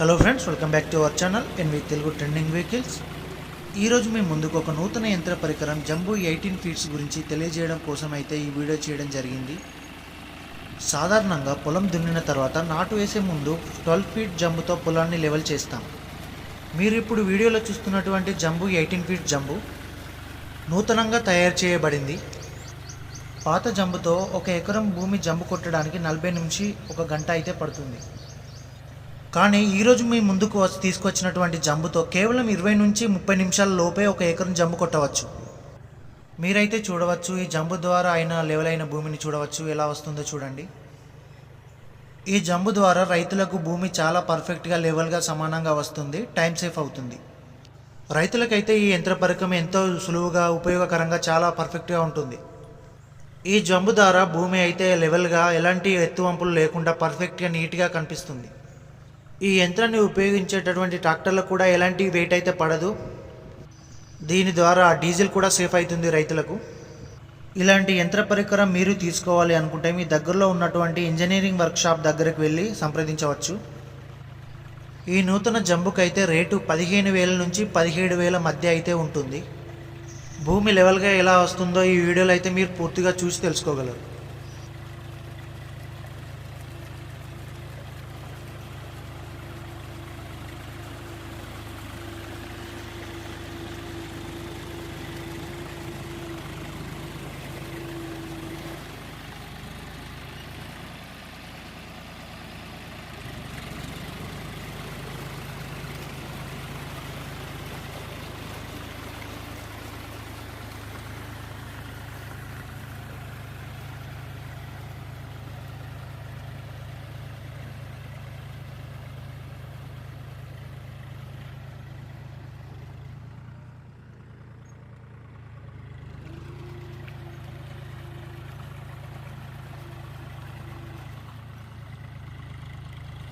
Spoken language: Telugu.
Hello friends welcome back to our channel NV Telugu trending vehicles ఈరోజు మేము ముందుకు ఒక నూతన యంత్ర పరికరం జంబో ఎయిటీన్ ఫీట్స్ గురించి తెలియజేయడం కోసం అయితే ఈ వీడియో చేయడం జరిగింది. సాధారణంగా పొలం దున్నిన తర్వాత నాటు వేసే ముందు ట్వెల్వ్ ఫీట్ జంబుతో పొలాన్ని లెవెల్ చేస్తాం. మీరు ఇప్పుడు వీడియోలో చూస్తున్నటువంటి జంబు ఎయిటీన్ ఫీట్ జంబు నూతనంగా తయారు చేయబడింది. పాత జంబుతో ఒక ఎకరం భూమి జంబు కొట్టడానికి నలభై నుంచి ఒక గంట అయితే పడుతుంది. కానీ ఈరోజు మీ ముందుకు వచ్చి తీసుకొచ్చినటువంటి జంబుతో కేవలం ఇరవై నుంచి ముప్పై నిమిషాల లోపే ఒక ఎకరం జంబు కొట్టవచ్చు. మీరైతే చూడవచ్చు ఈ జంబు ద్వారా అయిన లెవెల్ అయిన భూమిని చూడవచ్చు. ఎలా వస్తుందో చూడండి. ఈ జంబు ద్వారా రైతులకు భూమి చాలా పర్ఫెక్ట్గా లెవెల్గా సమానంగా వస్తుంది టైం సేఫ్ అవుతుంది. రైతులకైతే ఈ యంత్ర పరికరం ఎంతో సులువుగా ఉపయోగకరంగా చాలా పర్ఫెక్ట్గా ఉంటుంది. ఈ జంబు ద్వారా భూమి అయితే లెవెల్గా ఎలాంటి ఎత్తువంపులు లేకుండా పర్ఫెక్ట్గా నీట్గా కనిపిస్తుంది. ఈ యంత్రాన్ని ఉపయోగించేటటువంటి ట్రాక్టర్లకు కూడా ఎలాంటి వెయిట్ అయితే పడదు. దీని ద్వారా డీజిల్ కూడా సేఫ్ అవుతుంది రైతులకు. ఇలాంటి యంత్ర పరికరం మీరు తీసుకోవాలి అనుకుంటే మీ దగ్గరలో ఉన్నటువంటి ఇంజనీరింగ్ వర్క్షాప్ దగ్గరికి వెళ్ళి సంప్రదించవచ్చు. ఈ నూతన జంబుకు అయితే రేటు పదిహేను వేల నుంచి పదిహేడు వేల మధ్య అయితే ఉంటుంది. భూమి లెవెల్గా ఎలా వస్తుందో ఈ వీడియోలో అయితే మీరు పూర్తిగా చూసి తెలుసుకోగలరు.